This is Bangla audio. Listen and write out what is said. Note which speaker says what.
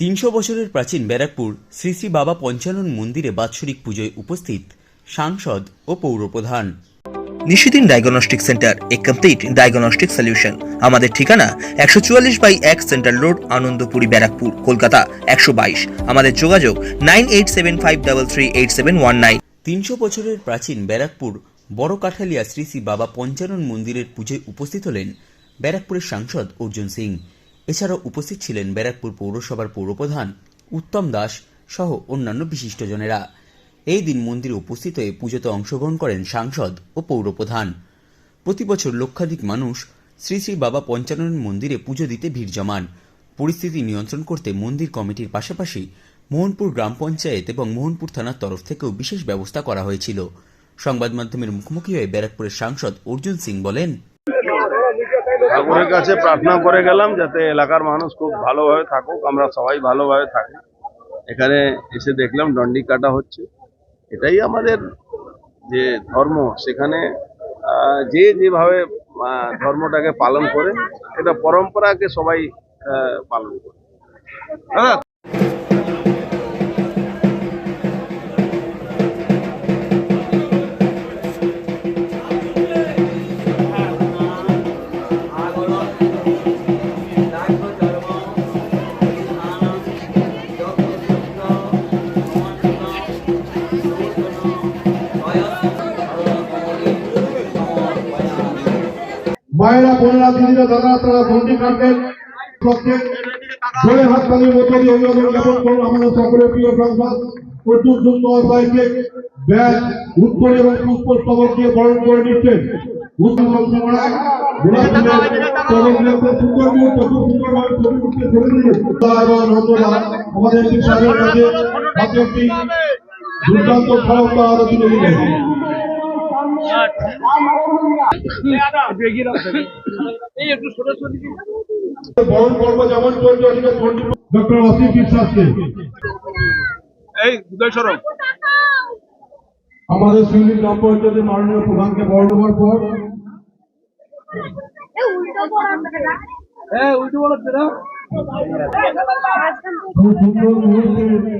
Speaker 1: তিনশো বছরের প্রাচীন ব্যারাকপুর শ্রী শ্রী বাবা পঞ্চানন মন্দিরে বাৎসরিক পুজোয় উপস্থিত সাংসদ ও পৌরপ্রধান।
Speaker 2: নিশিদিন ডায়াগনস্টিক সেন্টার এ কমপ্লিট ডায়াগনস্টিক সলিউশন। আমাদের ঠিকানা একশো চুয়াল্লিশ বাই এক সেন্ট্রাল রোড আনন্দপুরি ব্যারাকপুর কলকাতা একশো বাইশ। আমাদের যোগাযোগ nine eight seven five double three eight seven one nine.
Speaker 1: তিনশো বছরের প্রাচীন ব্যারাকপুর বড় কাঠালিয়া শ্রী শ্রী বাবা পঞ্চানন মন্দিরের পুজোয় উপস্থিত হলেন ব্যারাকপুরের সাংসদ অর্জুন সিং। এছাড়াও উপস্থিত ছিলেন ব্যারাকপুর পৌরসভার পৌরপ্রধান উত্তম দাস সহ অন্যান্য বিশিষ্টজনেরা। এই দিন মন্দিরে উপস্থিত হয়ে পুজোতে অংশগ্রহণ করেন সাংসদ ও পৌরপ্রধান। প্রতি বছর লক্ষাধিক মানুষ শ্রী শ্রী বাবা পঞ্চানন মন্দিরে পুজো দিতে ভিড় জমান। পরিস্থিতি নিয়ন্ত্রণ করতে মন্দির কমিটির পাশাপাশি মোহনপুর গ্রাম পঞ্চায়েত এবং মোহনপুর থানার তরফ থেকেও বিশেষ ব্যবস্থা করা হয়েছিল। সংবাদ মাধ্যমের মুখোমুখি হয়ে ব্যারাকপুরের সাংসদ অর্জুন সিং বলেন
Speaker 3: ঠাকুরের কাছে প্রার্থনা করে গেলাম যাতে এলাকার মানুষ খুব ভালোভাবে থাকুক, আমরা সবাই ভালোভাবে থাকি। এখানে এসে দেখলাম ডন্ডি কাটা হচ্ছে। এটাই আমাদের যে ধর্ম, সেখানে যে যেভাবে ধর্মটাকে পালন করে, এটা পরম্পরাকে সবাই পালন করে।
Speaker 4: মায়েরা, বোনেরা, দিদিরা দাদা তারা বন্দি কাটবেন জোরে হাত তালির মধ্য দিয়ে অভিনন্দন জ্ঞাপন করুন। আমাদের সকলের প্রিয় সংসদ অর্জুন সিং মহাশয়কে ব্যাগ উত্তর এবং পুষ্পস্তবক দিয়ে বরণ করে নিচ্ছেন। সুন্দর আমাদের দুর্দান্ত সহায়তা আরও তুলে বরণ পর্ব যেমন চলছে ডক্টর অসিত বিশ্বাসকে
Speaker 3: এই উদয় সরব।
Speaker 4: আমাদের সিউড়ি গ্রাম পঞ্চায়েতের মাননীয় প্রধানকে বরণ দেওয়ার পর খুব সুন্দর মুহূর্তে